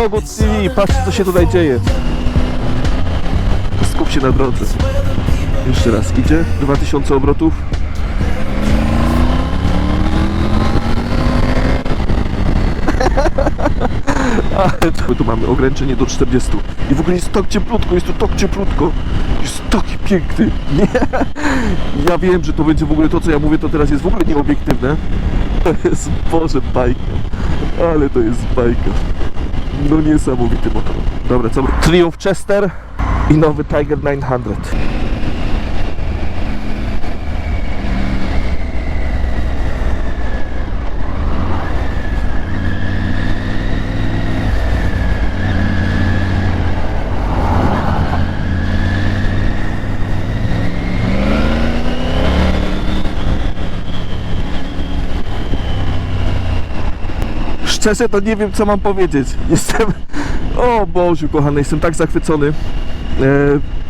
Kogut TV, patrzcie co się tutaj dzieje. Skup się na drodze. Jeszcze raz, idzie, 2000 obrotów. To, tu mamy ograniczenie do 40. I w ogóle jest tak cieplutko, jest tu tak cieplutko. Jest taki piękny. Nie. Ja wiem, że to będzie w ogóle to, co ja mówię, to teraz jest w ogóle nieobiektywne. To jest, Boże, bajka. Ale to jest bajka. No niesamowity motor. Dobra, co? Triumph Chester i nowy Tiger 900. Szczerze to nie wiem co mam powiedzieć. Jestem. O Boże, kochany, jestem tak zachwycony. E,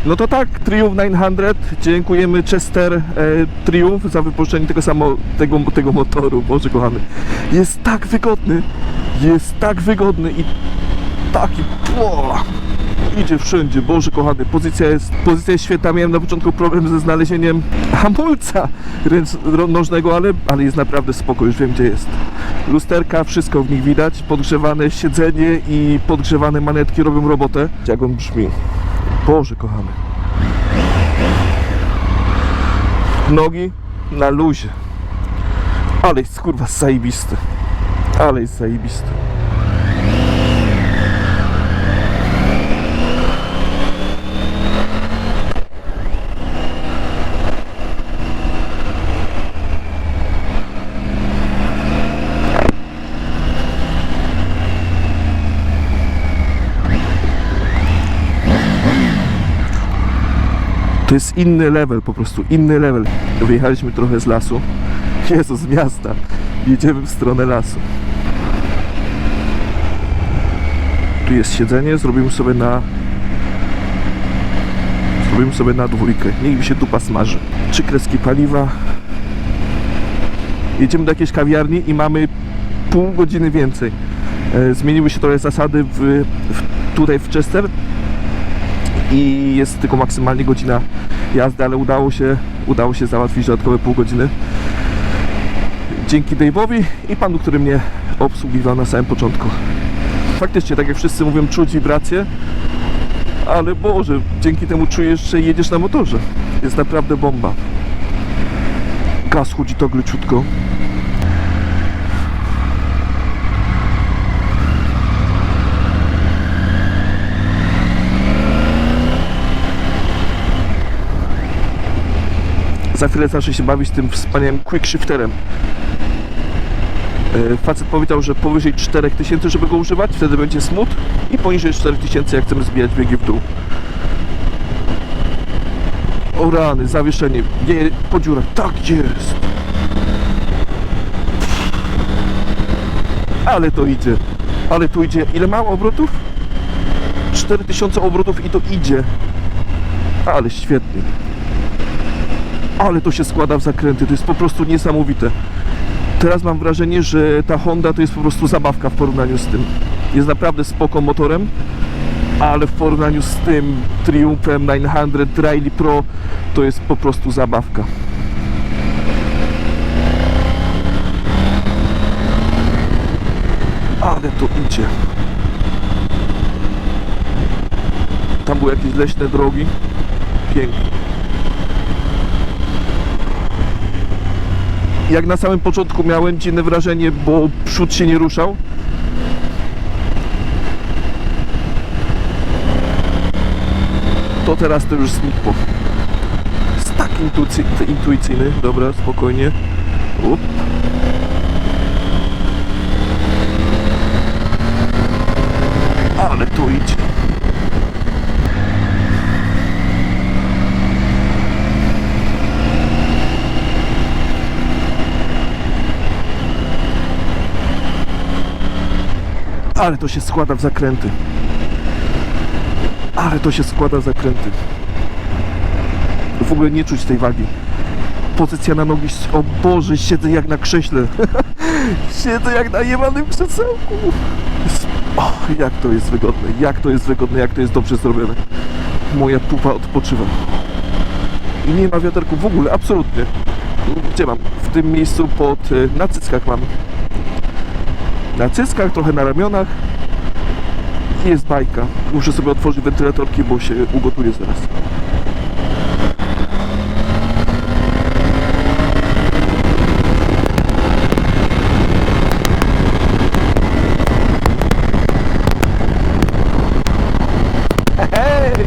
no to tak, Triumph 900. Dziękujemy Chester e, Triumph za wypuszczenie tego samo tego, tego motoru. Boże kochany. Jest tak wygodny. Jest tak wygodny i taki. Idzie wszędzie, Boże kochany. Pozycja jest, pozycja jest świetna. Miałem na początku problem ze znalezieniem hamulca nożnego, ale, ale jest naprawdę spoko, już wiem gdzie jest. Lusterka, wszystko w nich widać. Podgrzewane siedzenie i podgrzewane manetki robią robotę. Jak on brzmi. Boże kochany. Nogi na luzie. Ale jest kurwa zajebisty. Ale jest zajebisty. To jest inny level, po prostu inny level. Wyjechaliśmy trochę z lasu. Jezu, z miasta. Jedziemy w stronę lasu. Tu jest siedzenie, zrobimy sobie na... Zrobimy sobie na dwójkę. Niech mi się dupa smaży. Trzy kreski paliwa. Jedziemy do jakiejś kawiarni i mamy pół godziny więcej. E, Zmieniły się trochę zasady w, w, tutaj w Chester i jest tylko maksymalnie godzina jazdy, ale udało się, udało się załatwić dodatkowe pół godziny. Dzięki Dave'owi i panu, który mnie obsługiwał na samym początku. Faktycznie, tak jak wszyscy mówią, czuć wibracje, ale Boże, dzięki temu czujesz, że jedziesz na motorze. Jest naprawdę bomba. Gaz chodzi to leciutko. Za chwilę zacznę się bawić tym wspaniałym quick shifterem. E, Facet powiedział, że powyżej 4000, żeby go używać, wtedy będzie smut i poniżej 4000, jak chcemy zbijać biegi w dół. O rany, zawieszenie, nie, po dziurach, tak jest. Ale to idzie, ale tu idzie, ile mam obrotów? 4000 obrotów i to idzie. Ale świetnie ale to się składa w zakręty, to jest po prostu niesamowite. Teraz mam wrażenie, że ta Honda to jest po prostu zabawka w porównaniu z tym. Jest naprawdę spoko motorem, ale w porównaniu z tym Triumphem 900 Rally Pro to jest po prostu zabawka. Ale to idzie. Tam były jakieś leśne drogi. Pięknie. Jak na samym początku miałem dziwne wrażenie, bo przód się nie ruszał. To teraz to już znikło. Jest tak intuicy- intuicyjny. Dobra, spokojnie. Up. Ale tu idzie. Ale to się składa w zakręty. Ale to się składa w zakręty. W ogóle nie czuć tej wagi. Pozycja na nogi. O Boże, siedzę jak na krześle. siedzę jak na jebanym krzesełku. O, jak to jest wygodne, jak to jest wygodne, jak to jest dobrze zrobione. Moja pupa odpoczywa. I nie ma wiaderku w ogóle, absolutnie. Gdzie mam? W tym miejscu pod, y, na cyckach mam. Na cyckach, trochę na ramionach. Jest bajka. Muszę sobie otworzyć wentylatorki, bo się ugotuję zaraz. Hej!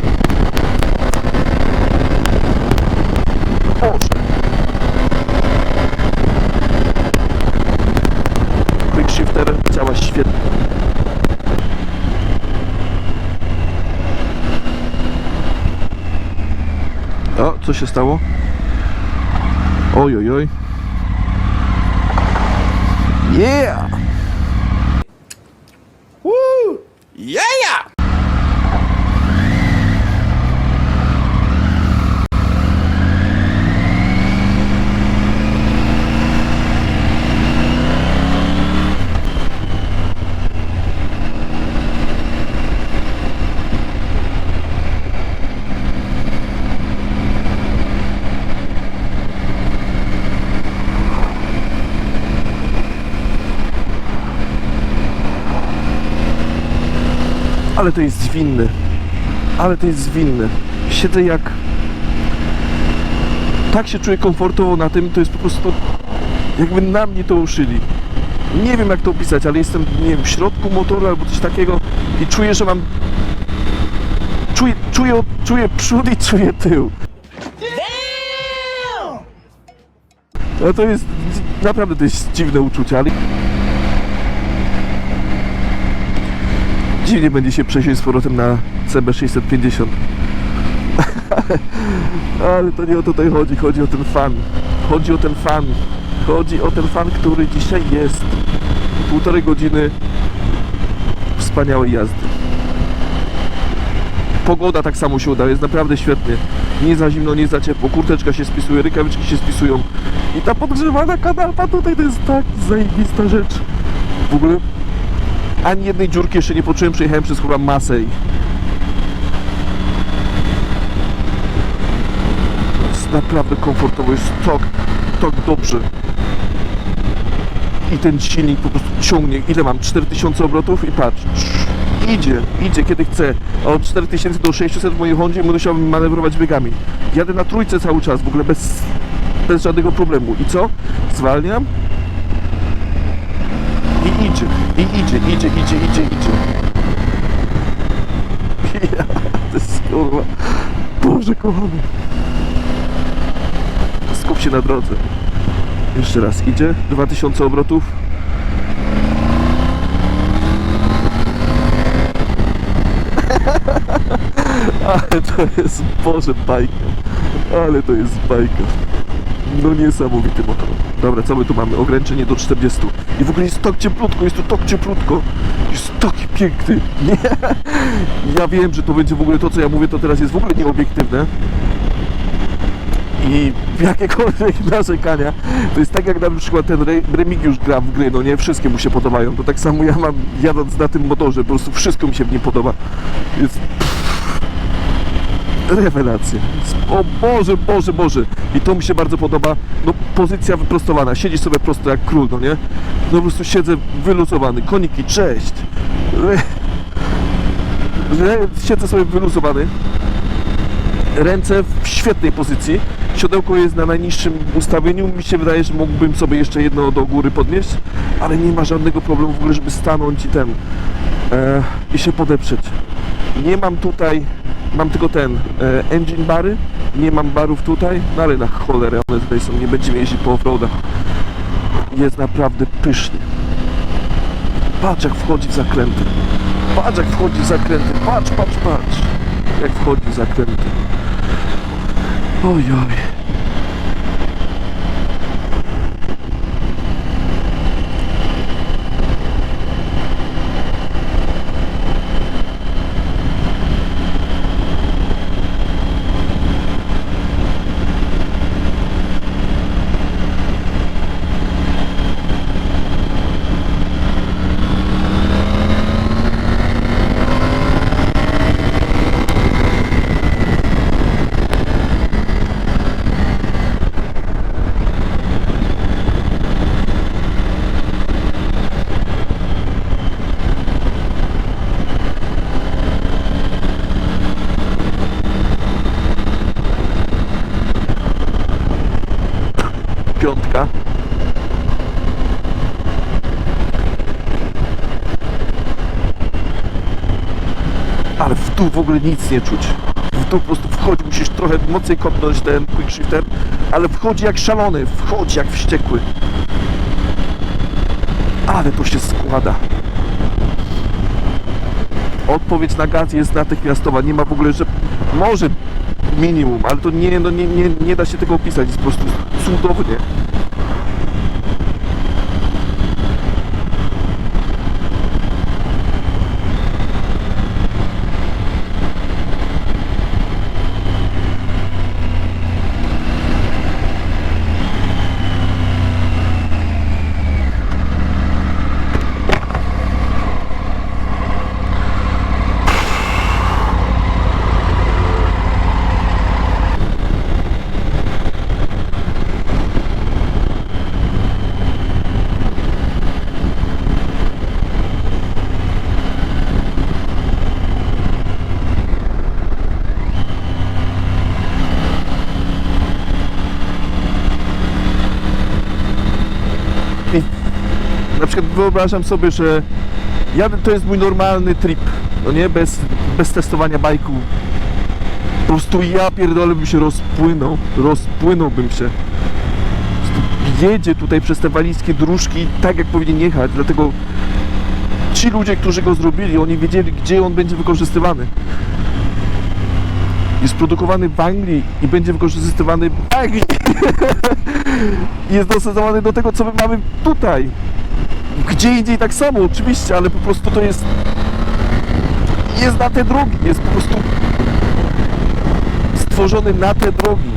Boże! Quick shifter działa świetnie. O, co się stało? Oj, oj, oj. Yeah! Woo! Yeah! Ale to jest zwinne. Ale to jest zwinne. Siedzę jak... Tak się czuję komfortowo na tym, to jest po prostu... Jakby na mnie to uszyli. Nie wiem jak to opisać, ale jestem, nie wiem, w środku motoru albo coś takiego i czuję, że mam... Czuję, czuję, czuję przód i czuję tył. No to jest... Naprawdę to jest dziwne uczucie, ale... Dziwnie będzie się przesiąść z powrotem na CB650. Ale to nie o to tutaj chodzi, chodzi o ten fan. Chodzi o ten fan. Chodzi o ten fan, który dzisiaj jest. Półtorej godziny wspaniałej jazdy. Pogoda tak samo się uda, jest naprawdę świetnie. Nie za zimno, nie za ciepło, kurteczka się spisuje, rękawiczki się spisują. I ta podgrzewana kanapa tutaj to jest tak zajebista rzecz. W ogóle ani jednej dziurki jeszcze nie poczułem, przejechałem przez chyba masę. Jest naprawdę komfortowo, jest tak, tak dobrze. I ten silnik po prostu ciągnie, ile mam? 4000 obrotów i patrz, idzie, idzie kiedy chce. Od 4000 do 600 w mojej Hondzie musiałbym manewrować biegami. Jadę na trójce cały czas, w ogóle bez, bez żadnego problemu. I co? Zwalniam, idzie, i idzie, idzie, idzie, idzie, idzie. Ja, to jest kurwa. Boże kochany. Skup się na drodze. Jeszcze raz, idzie. 2000 obrotów. Ale to jest, Boże, bajka. Ale to jest bajka. No niesamowity motor. Dobra, co my tu mamy? Ograniczenie do 40. I w ogóle jest tak cieplutko, jest tu tak cieplutko. Jest taki piękny. Nie. Ja wiem, że to będzie w ogóle to, co ja mówię, to teraz jest w ogóle nieobiektywne. I jakiekolwiek narzekania, to jest tak jak na przykład ten Re Remigiusz gra w gry, no nie, wszystkie mu się podobają. To tak samo ja mam jadąc na tym motorze, po prostu wszystko mi się w nim podoba. Jest rewelacja. O Boże, Boże, Boże. I to mi się bardzo podoba. No pozycja wyprostowana. Siedzisz sobie prosto jak król, no nie? No po prostu siedzę wyluzowany. Koniki, cześć. Siedzę sobie wyluzowany. Ręce w świetnej pozycji. Siodełko jest na najniższym ustawieniu. Mi się wydaje, że mógłbym sobie jeszcze jedno do góry podnieść, ale nie ma żadnego problemu w ogóle, żeby stanąć i ten e, i się podeprzeć. Nie mam tutaj Mam tylko ten e, engine bary, nie mam barów tutaj, ale na cholerę one tutaj są, nie będziemy jeździć po offroadach. Jest naprawdę pysznie. Patrz jak wchodzi w zakręty. Patrz jak wchodzi w zakręty. Patrz, patrz, patrz. Jak wchodzi w zakręty. Oj, oj. Nic nie czuć. Dół po prostu wchodzi, musisz trochę mocniej kopnąć ten quick shifter, ale wchodzi jak szalony, wchodzi jak wściekły. Ale to się składa. Odpowiedź na gaz jest natychmiastowa. Nie ma w ogóle, że może minimum, ale to nie, no nie, nie, nie da się tego opisać. Jest po prostu cudownie. I na przykład wyobrażam sobie, że jadę, to jest mój normalny trip, no nie, bez, bez testowania bajku. Po prostu ja pierdolę bym się rozpłynął, rozpłynąłbym się. Jedzie tutaj przez te walijskie dróżki tak, jak powinien jechać, dlatego ci ludzie, którzy go zrobili, oni wiedzieli, gdzie on będzie wykorzystywany. Jest produkowany w Anglii i będzie wykorzystywany w Anglii jest dostosowany do tego, co my mamy tutaj. Gdzie indziej tak samo, oczywiście, ale po prostu to jest. Jest na te drogi, jest po prostu stworzony na te drogi.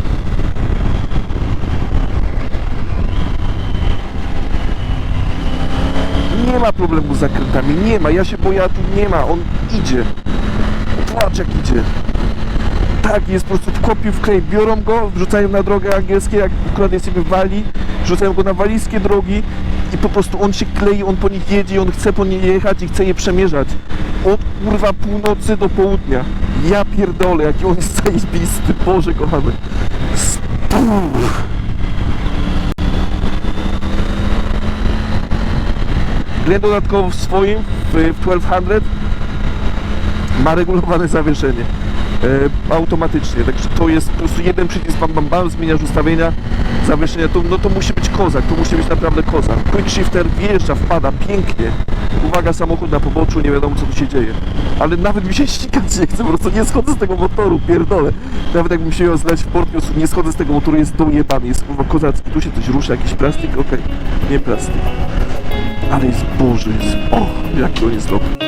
Nie ma problemu z zakrętami, nie ma. Ja się boję, a tu nie ma. On idzie. Patrz jak idzie. Tak, jest po prostu w kopiu w klej. Biorą go, wrzucają na drogę angielskie, jak akurat jesteśmy w Walii, wrzucają go na walijskie drogi i po prostu on się klei, on po nich jedzie, on chce po nie jechać i chce je przemierzać. Od kurwa północy do południa. Ja pierdolę, jaki on jest zajebisty, Boże kochany. Spuh. Glen dodatkowo w swoim, w, w 1200 ma regulowane zawieszenie automatycznie, także to jest po prostu jeden przycisk bam bam bam, zmieniasz ustawienia zawieszenia, to, no to musi być kozak, to musi być naprawdę kozak. Quick shifter wjeżdża, wpada pięknie. Uwaga, samochód na poboczu, nie wiadomo co tu się dzieje. Ale nawet mi się ścigać nie chce, po prostu nie schodzę z tego motoru, pierdolę. Nawet jakbym się miał zlać w port, po prostu nie schodzę z tego motoru, jest dojebany, jest kurwa kozacki, tu się coś rusza, jakiś plastik, okej, nie plastik. Ale jest Boże, jest, o, jaki on jest dobry.